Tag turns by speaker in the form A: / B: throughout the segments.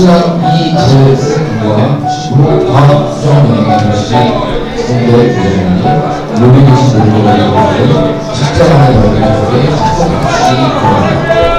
A: 신랑 이재승과 신부 박수정에게 계시는 성대 부장님이 로비 계신 모두가 가운데 직장하는 여러분 속에 없이 들어갑니다.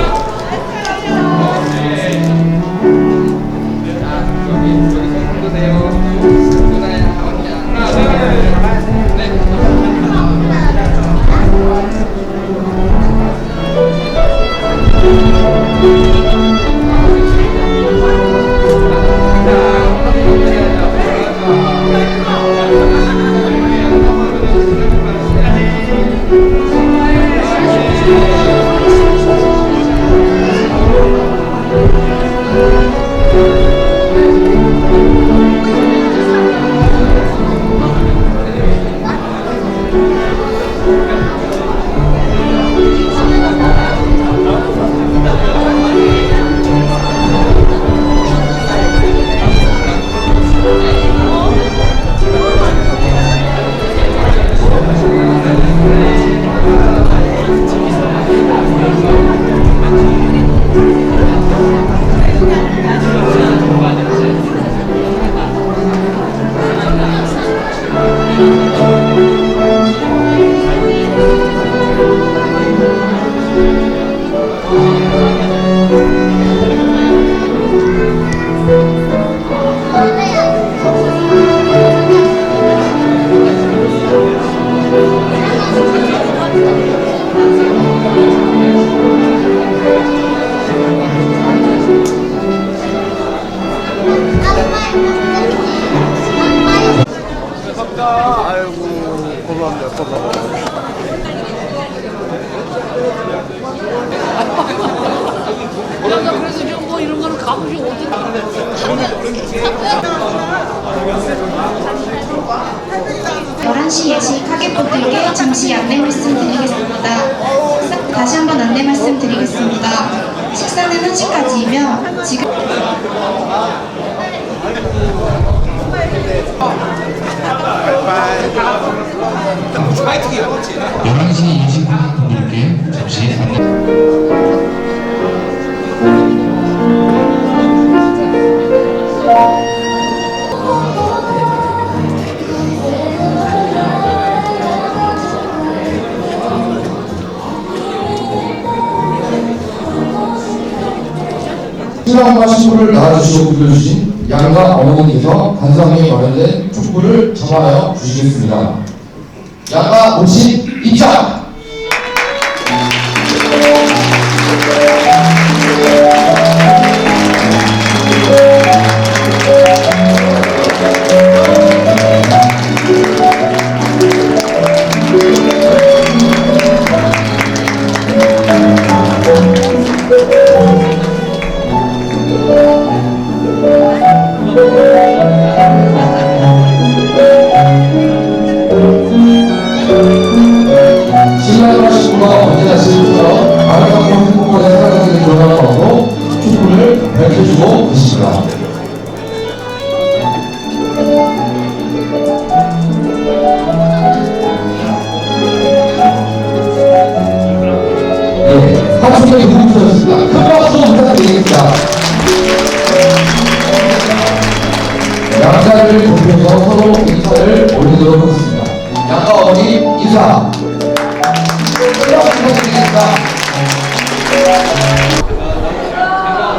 A: 신랑과 신부를 낳아주시고 불러주신 양가 어머니께서 간상에 마련된 촛불을 점하여 주시겠습니다. 양가 모신 입장! 촛불을 밝혀주고 계십니다. 네, 하춘경이 누구셨습니다. 큰 박수 부탁드리겠습니다. 양자를 보면서 서로 인사를 올리도록 하겠습니다. 양가 어머니 인사. 큰 박수 부탁드리겠습니다.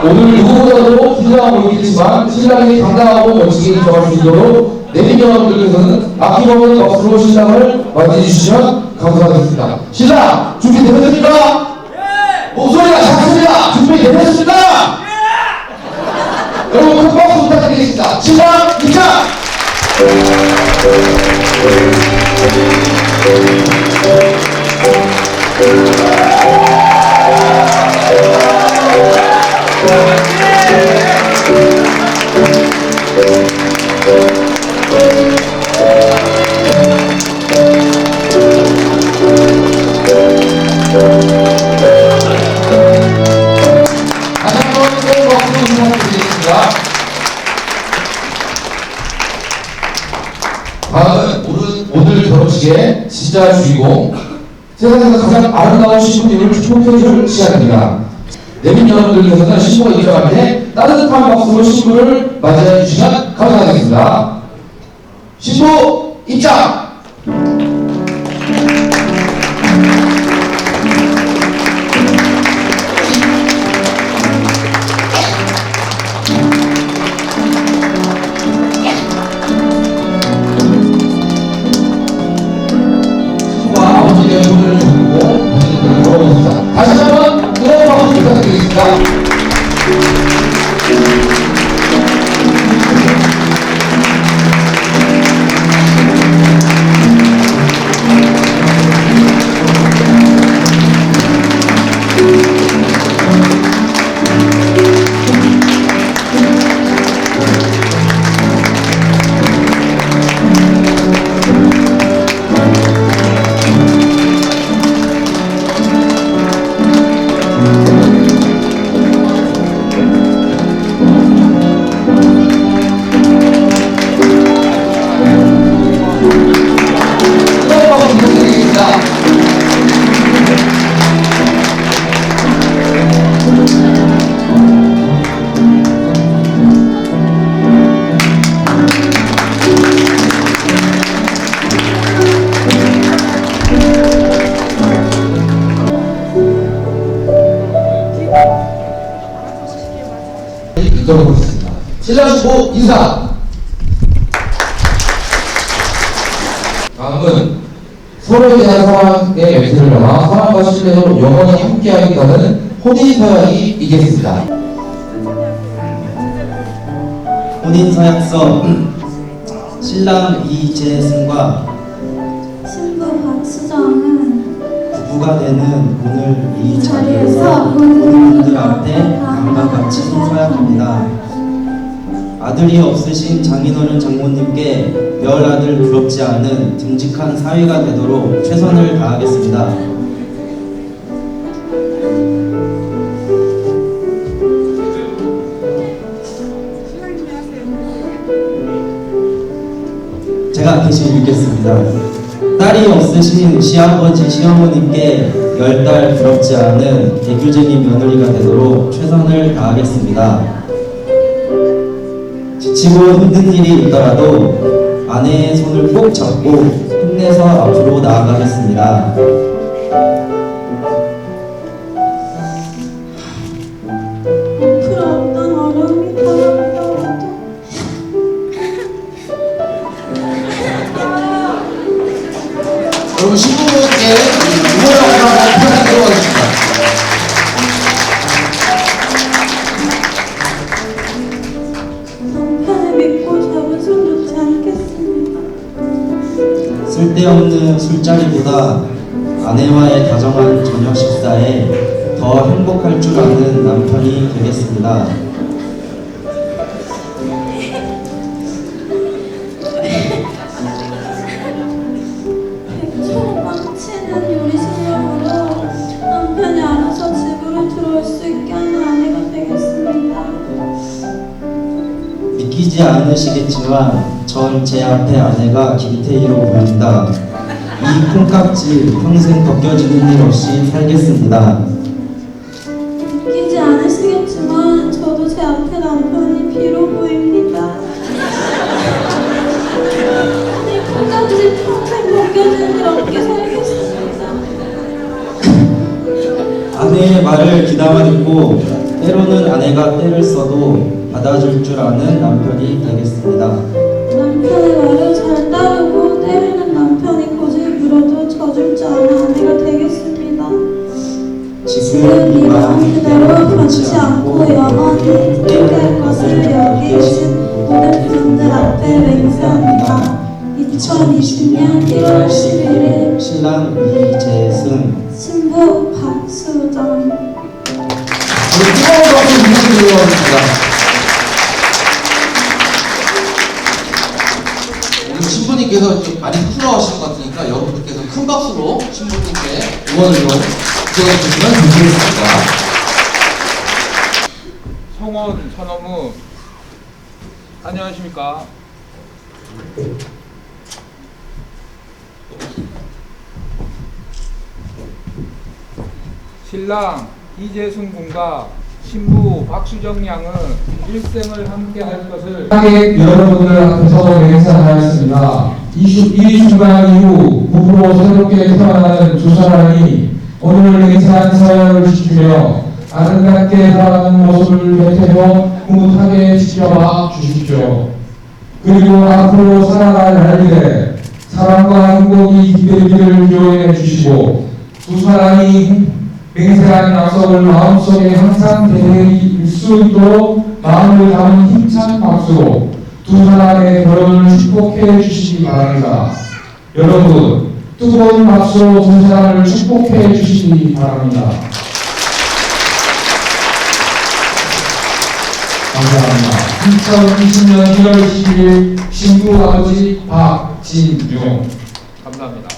A: 오늘 누구보다도 긴장하고 있겠지만 신랑이 당당하고 멋지게 인정할 수 있도록 내린 여러분들께서는 아낌없는 박수로 신랑을 맞이해주시면 감사하겠습니다. 신랑 준비되셨습니까? 목소리가 작습니다. 준비되셨습니까? 여러분 큰 박수 부탁드리겠습니다. 신랑 입장! 진짜 주인공 세상에서 가장 아름다운 신부님을 축복해줄 시간입니다. 내빈 여러분들께서는 신부가 입장할 때 따뜻한 박수로 신부를 맞이해 주시면 하겠습니다. 신부 입장! 인사. 다음은 서로에 대한 사랑의 멘트를 담아 사랑과 신뢰로 영원히 함께하겠다는 혼인 서약이 있겠습니다.
B: 혼인 서약서 신랑 이재승과
C: 신부 박수정은
B: 부부가 되는 오늘
C: 이이
B: 자리에서
C: 자리에서
B: 모든 분들 앞에 다음과 같이 서약합니다. 아들이 없으신 장인어른 장모님께 별 아들 부럽지 않은 듬직한 사위가 되도록 최선을 다하겠습니다. 제가 대신 읽겠습니다. 딸이 없으신 시아버지 시어머님께 열 달 부럽지 않은 대교쟁이 며느리가 되도록 최선을 다하겠습니다. 지치고 힘든 일이 있더라도 아내의 손을 꼭 잡고 힘내서 앞으로 나아가겠습니다.
A: 여러분 신부분께
B: 쓸데없는 술자리보다 아내와의 다정한 저녁 식사에 더 행복할 줄 아는 남편이 되겠습니다. 믿기지 않으시겠지만 전 제 앞에 아내가 김태희로 보인다. 이 콩깍지 평생 벗겨지는 일 없이 살겠습니다.
C: 믿기지 않으시겠지만 저도 제 앞에 남편이 비로 보입니다. 이 콩깍지 평생 벗겨지는 일 없게 살겠습니다.
B: 아내의 말을 귀담아 듣고 때로는 아내가 때를 써도 받아줄 줄 아는 남편이 되겠습니다.
C: 남편의 말을 잘 따르고 때리는 남편이 고집을 부려도 져줄 줄 아는 아내가 되겠습니다.
B: 지금 이 마음
C: 그대로 변치 않고 영원히 함께할 것을 여기 계신 모든 분들 앞에 맹세합니다. 2020년 1월 11일
B: 신랑 이재승
C: 신부 박수정
A: 박수 하겠습니다.
D: 여러분들께서 이제 많이 부끄러워하시는 것 같으니까 여러분들께서 큰 박수로 신부님께 응원을 좀
A: 부탁드리면 감사하겠습니다.
E: 성원 천어무 안녕하십니까? 신랑 이재승 군과 신부 박수정 양은 일생을 함께 할 것을
A: 여러분들 앞에서 맹세하였습니다. 이, 주- 이 주간 이후 부부로 새롭게 태어나는 두 사람이 오늘 맹세한 사연을 지키며 아름답게 살아가는 모습을 곁에서 묵묵하게 지켜봐 주십시오. 그리고 앞으로 살아갈 날들에 사랑과 행복이 기대기를 기원해 주시고 두 사람이 맹세한 약속을 마음속에 항상 되새길 수 있도록 마음을 담은 힘찬 박수로 두 사람의 결혼을 축복해 주시기 바랍니다. 여러분 뜨거운 박수로 두 사람을 축복해 주시기 바랍니다. 감사합니다. 2020년 1월 12일 신부 아버지 박진용
E: 감사합니다.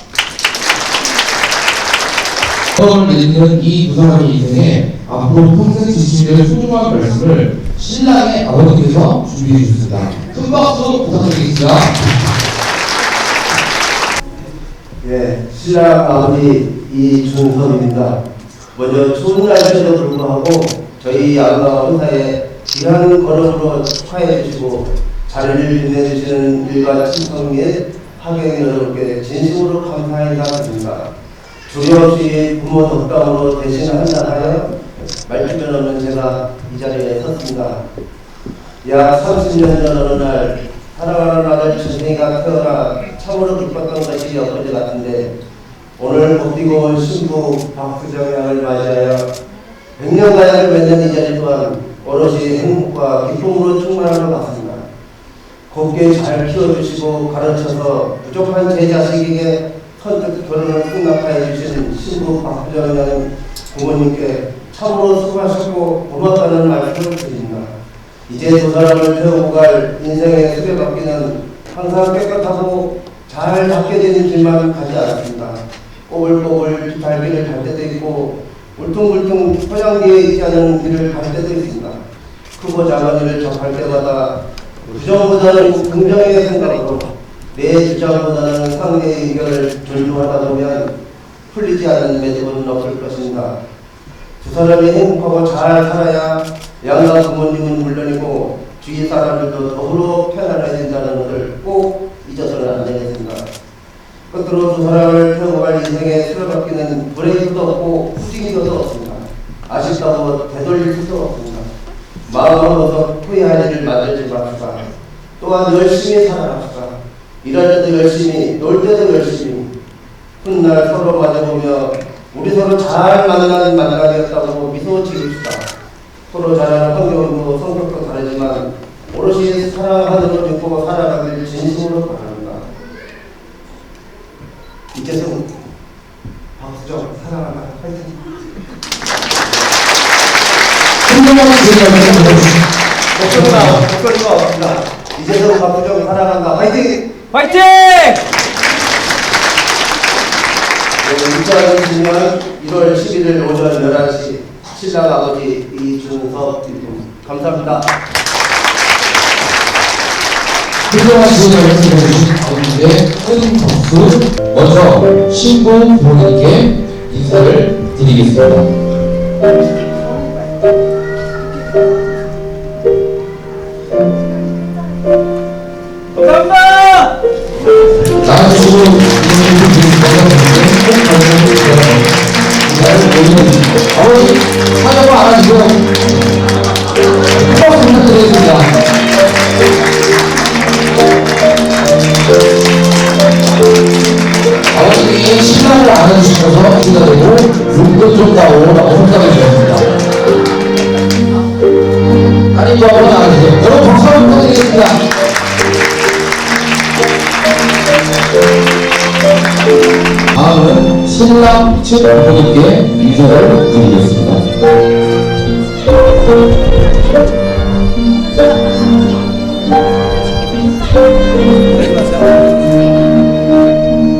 A: 떡을 내리는 이 두 사람의 인생에 앞으로 평생 지시될 소중한 말씀을 신랑의 아버지께서 준비해 주셨습니다. 큰 박수 부탁드리겠습니다.
F: 예, 신랑 아버지 이준섭입니다. 먼저 추운 날씨에도 불구하고 저희 양가 회사에 귀한 걸음으로 축하해 주시고 자리를 빛내주시는 일가 친척 및 하객 여러분께 진심으로 감사 인사드립니다. 주례없이 부모 덕담으로 대신 한잔하여 말주변 없는 제가 이 자리에 섰습니다. 약 30년 전 어느 날 사랑하는 아들 준생이가 태어나 참으로 기뻤던 것이 엊그제 같은데 오늘 복디고 온 신부 박수정 양을 맞이하여 백년가량을 맺는 이 자리 또한 오롯이 행복과 기쁨으로 충만한 것 같습니다. 곱게 잘 키워주시고 가르쳐서 부족한 제 자식에게 선뜻 결혼을 승낙하여 주신 신부 박수정 양 부모님께 참으로 수고하셨고 고맙다는 말씀을 드립니다. 이제 두 사람을 태우고 갈 인생의 수레 바퀴는 항상 깨끗하고 잘 닦게 되는 길만 가지 않습니다. 꼬불꼬불 뒷발길을 갈 때도 있고 울퉁불퉁 포장기에 있지 않은 길을 갈 때도 있습니다. 크고 작은 일을 접할 때마다 부정보다는 긍정의 생각으로 내 주장보다는 상대의 의견을 존중하다 보면 풀리지 않는 매듭은 없을 것입니다. 두 사람이 행복하고 잘 살아야 양가 부모님은 물론이고 주위 사람들도 더불어 편안해야 된다는 것을 꼭 잊어서는 안 되겠습니다. 끝으로 두 사람을 갈 인생의 수레바퀴는 브레이크도 없고 후진기도 없습니다. 아쉽다고 되돌릴 수도 없습니다. 마음으로서 후회할 일을 만들지 맙시다. 또한 열심히 살아갑시다. 일할 때도 열심히, 놀 때도 열심히, 훗날 서로 맞아보며 우리 서로 잘 만난 만남이었다고 미소 지읍시다. 서로 잘하는 환경도 성격도 다르지만 오롯이 사랑하는 믿고 살아가길 진심으로 바랍니다. 이제는 박수정 사랑하나 화이팅!
A: 제자를
F: 목소리가 목소리가 없습니다. 이제는 박수정 사랑한다 화이팅!
E: 화이팅!
F: 네, 2020년 1월 11일 오전 11시 신랑 아버지 일품 감사합니다.
A: 훌륭한 제자를 지내주신 아버지의 큰 박수 먼저 신부 부모님께 인사를 드리겠습니다.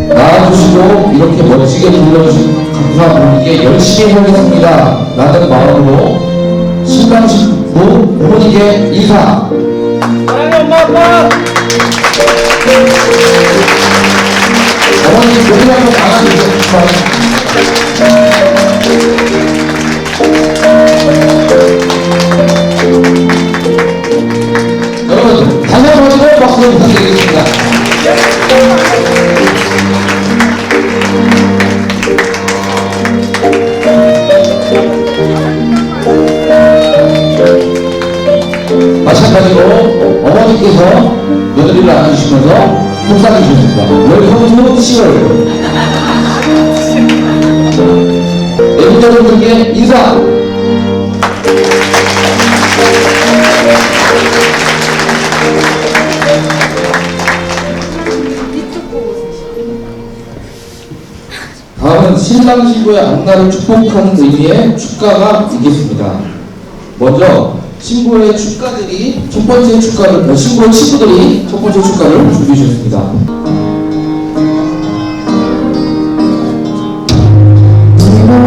A: 나와주시고 이렇게 멋지게 불러주신 감사분께 열심히 해보겠습니다. 라는 마음으로 신랑 신부 어머니께 인사.
E: 사랑해 엄마 아빠
A: 어머니 여기 한번 나가주세요. 박수로 부탁드리겠습니다. 마찬가지로 어머니께서 며느리를 안아주시면서 속삭여 주셨습니다. 웰컴 투 10월. 내분 여러분들께 인사! 신부의 악날을 축복하는 의미의 축가가 있겠습니다. 먼저 신부의 축가들이 첫 번째 축가를 어, 신부의 친구들이 첫 번째 축가를 준비해 주셨습니다.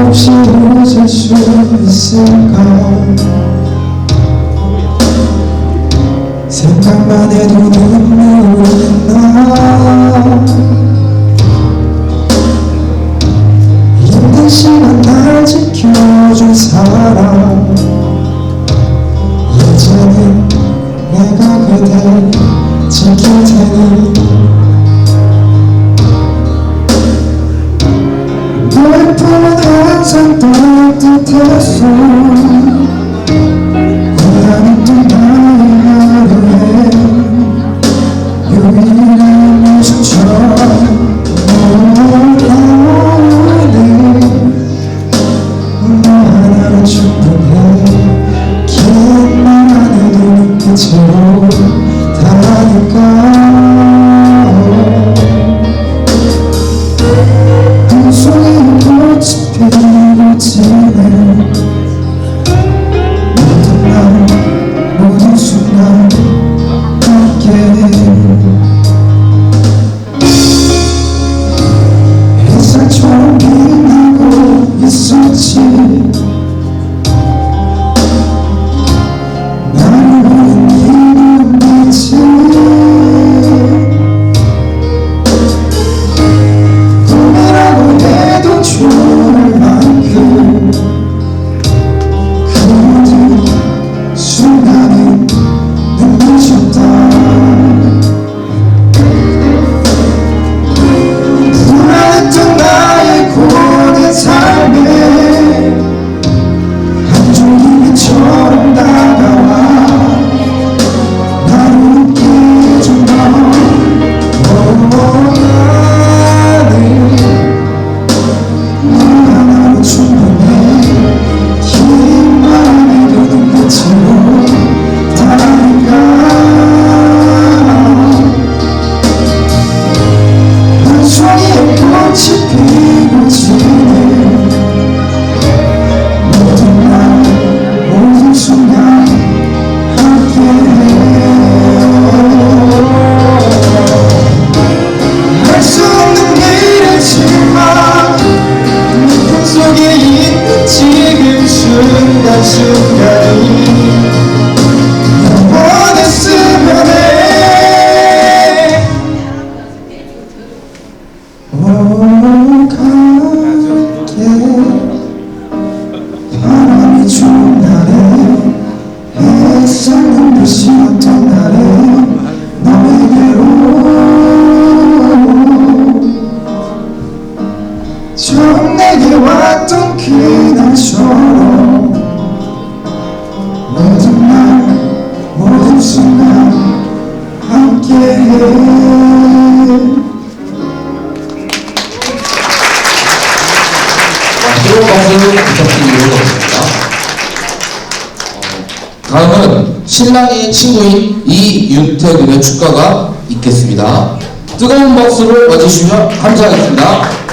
G: 없이 웃을 수 있을까 생각만 해도 눈물이 나 시간 날 지켜준 사람. 이제는 내가 그댈 지킬 테니. 너의 품은 항상 따뜻했어
A: 뜨거운 박수 부탁드리겠습니다. 어, 다음은 신랑의 친구인 이윤태군의 축가가 있겠습니다. 뜨거운 박수로 맞으시면 감사하겠습니다.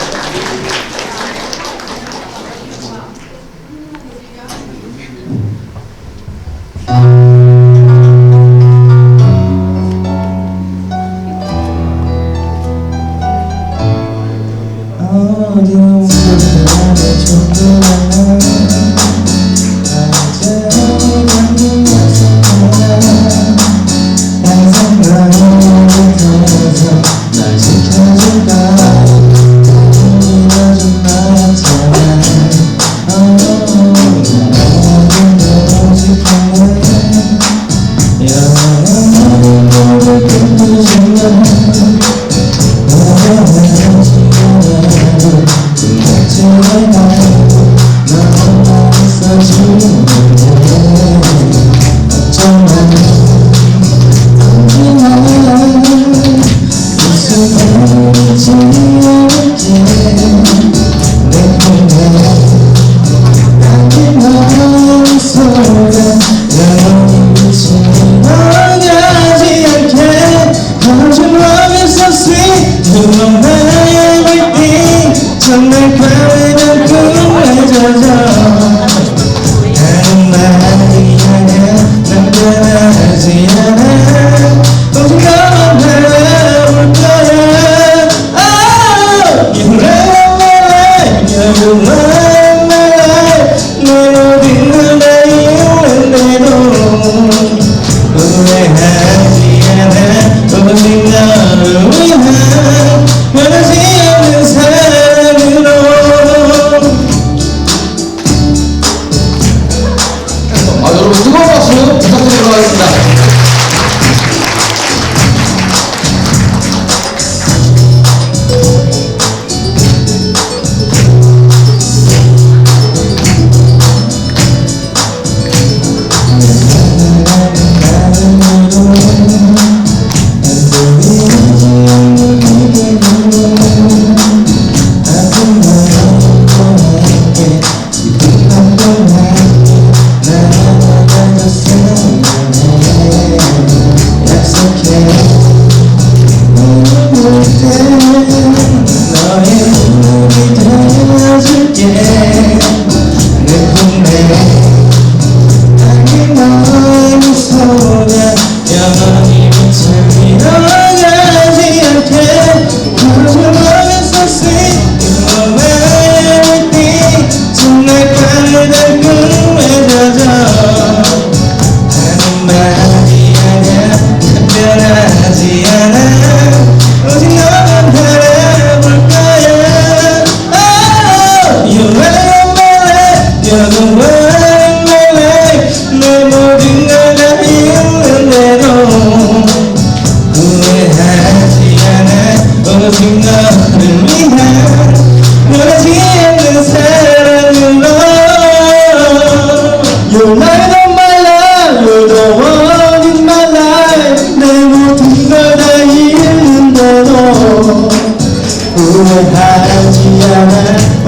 B: 바라지 않아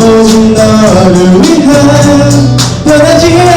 B: 오직 너를 위한 변하지 않는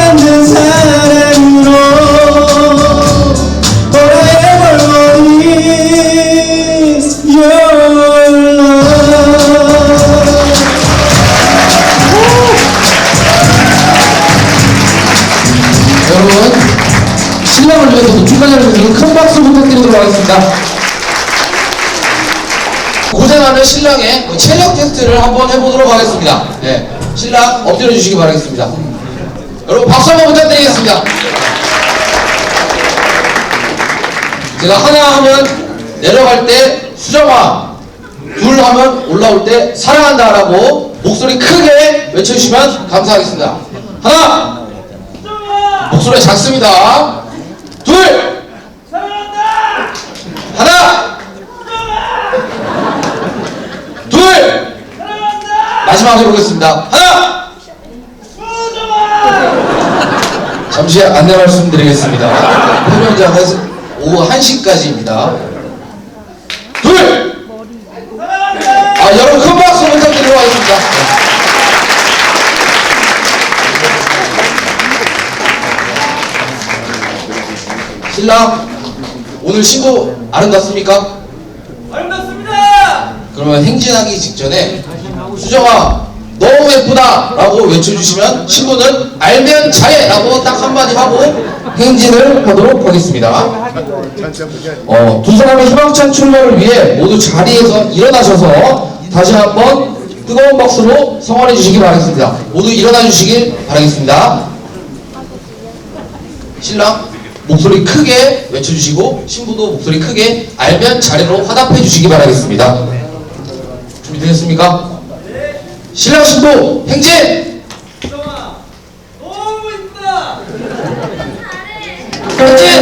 A: 한번 해보도록 하겠습니다. 네, 신랑 엎드려 주시기 바라겠습니다. 여러분 박수 한번 부탁드리겠습니다. 제가 하나 하면 내려갈 때 수정아, 둘 하면 올라올 때 사랑한다 라고 목소리 크게 외쳐주시면 감사하겠습니다. 하나, 목소리 작습니다. 둘, 하나. 둘 마지막 해보겠습니다. 하나!
H: 잠시 안내 말씀드리겠습니다.
A: 해명장은 오후 1시까지입니다. 둘! 아, 여러분 큰 박수 부탁드리도록 하겠습니다. 신랑 오늘 신부 아름답습니까? 그러면 행진하기 직전에 수정아 너무 예쁘다 라고 외쳐주시면 신부는 알면 잘해 라고 딱 한마디 하고
H: 행진을 하도록 하겠습니다. 어, 두 사람의 희망찬 출발을 위해 모두 자리에서 일어나셔서 다시 한번 뜨거운 박수로 성원해 주시기 바라겠습니다.
A: 모두 일어나 주시길 바라겠습니다 신랑 목소리 크게 외쳐주시고 신부도 목소리 크게 알면 잘해로 화답해 주시기 바라겠습니다 준비되셨습니까? 신랑 신부 행진! 행진!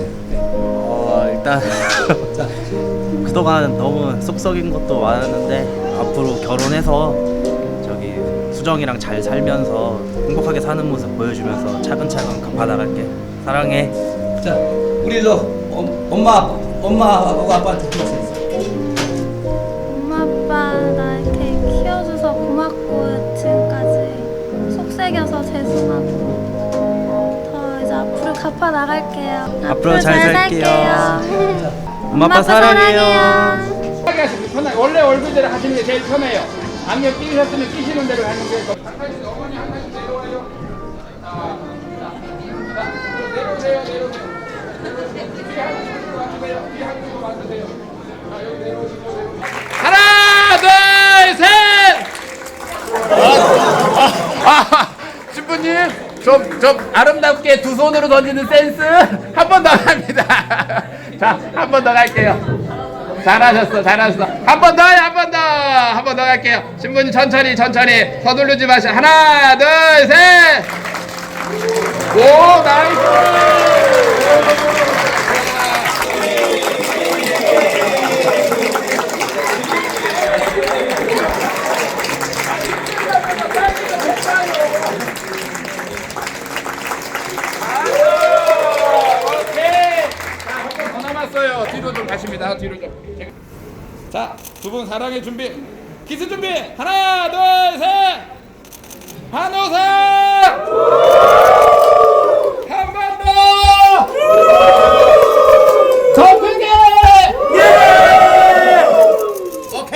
D: 네. 어 일단
C: 자,
D: 그동안 너무 속 썩인 것도 많았는데 앞으로 결혼해서 저기 수정이랑 잘 살면서 행복하게 사는 모습 보여주면서 차근차근 갚아나갈게. 사랑해.
C: 자, 우리 저 엄, 엄마 엄마하고 아빠한테 해주세요.
I: 갚아 나갈게요.
D: 앞으로 잘 살게요.
I: 살게요.
D: 엄마 아빠 사랑해요.
E: 편하게 하시면 편하게 원래 얼굴대로 하시는 게 제일 편해요 안경 끼셨으면 끼시는 대로 하는 게 더. 한 어머니 한 칸씩 내려와요 내려오세요 내려오세요 뒤에 한 손으로 앉으세요 뒤에 한 손으로 앉으세요 자 여기 내려오시고 하나 둘 셋 아, 신부님 좀, 좀 아름답게 두 손으로 던지는 센스 한 번 더 갑니다. 자, 한 번 더 갈게요. 잘하셨어, 잘하셨어. 한 번 더요, 한번 더. 한 번 더 갈게요. 신부님 천천히, 천천히. 서두르지 마시고. 하나, 둘, 셋. 오, 나이스. 뒤로 좀 가십니다. 뒤로 좀. 자, 두 분 사랑의 준비. 키스 준비. 하나, 둘, 셋. 한호사. 한 번 더.